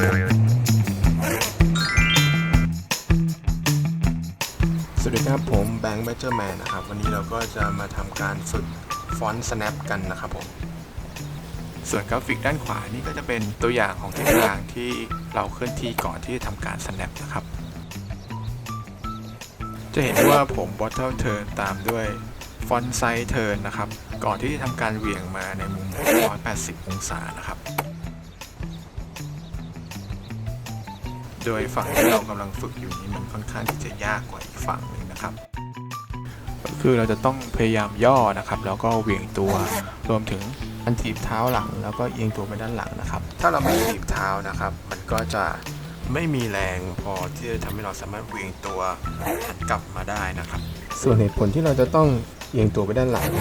สวัสดีครับผมแบงค์เบเจอร์แมนนะครับ วันนี้เราก็จะมาทำการฝึกฟอนต์ Snap กันนะครับผม ส่วนกราฟิกด้านขวานี่ก็จะเป็นตัวอย่างของตัวอย่างที่เราเคลื่อนที่ก่อนที่จะทำการ Snap นะครับ จะเห็นว่าผม Bottle Turn ตามด้วยฟอนต์ไซส์ Turn นะครับ ก่อนที่จะทำการเหวี่ยงมาในมุม 180 องศานะครับ โดยฝั่งที่เรากำลังฝึกอยู่นี้มันค่อนข้างที่จะยากกว่าอีกฝั่งหนึ่งนะครับ ก็คือเราจะต้องพยายามย่อนะครับ แล้วก็เหวี่ยงตัวรวมถึงอันถีบเท้าหลัง แล้วก็เอียงตัวไปด้านหลังนะครับ ถ้าเราไม่ถีบเท้านะครับ มันก็จะไม่มีแรงพอที่จะทำให้เราสามารถเหวี่ยงตัวหันกลับมาได้นะครับ ส่วนเหตุผลที่เราจะต้องเอียงตัวไปด้านหลัง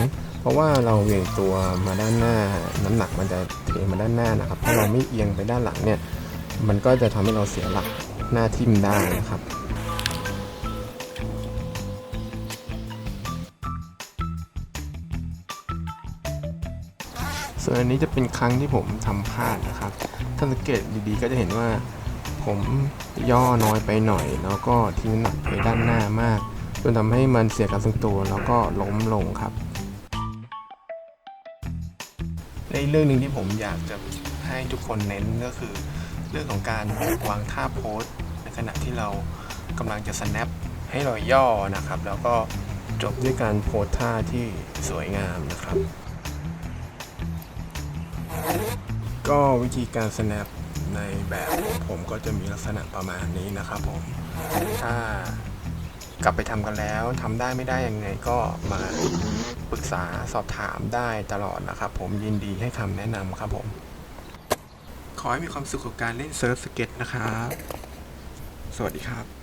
เพราะว่าเราเหวี่ยงตัวมาด้านหน้า น้ำหนักมันจะเทมาด้านหน้านะครับ ถ้าเราไม่เอียงไปด้านหลังเนี่ย มันก็จะทำให้เราเสียหลักหน้าทิ่มได้นะครับส่วนอันนี้จะเป็นครั้งที่ผมทำพลาดนะครับ ถ้าสังเกตดีๆก็จะเห็นว่าผมย่อน้อยไปหน่อย แล้วก็ทิ้งน้ำหนักไปด้านหน้ามาก จนทำให้มันเสียการทรงตัวแล้วก็ล้มลงครับ ในเรื่องหนึ่งที่ผมอยากจะให้ทุกคนเน้นก็คือ เรื่องของการวางท่าโพสในขณะที่เรากำลังจะ snap ให้เราย่อนะครับ แล้วก็จบด้วยการโพสท่าที่สวยงามนะครับ ก็วิธีการ snap ในแบบผมก็จะมีลักษณะประมาณนี้นะครับผม ถ้ากลับไปทำกันแล้วทำได้ไม่ได้ยังไงก็มาปรึกษาสอบถามได้ตลอดนะครับ ผมยินดีให้คำแนะนำครับผม ขอให้มีความสุขกับการเล่นเซิร์ฟสเก็ตนะครับ สวัสดีครับ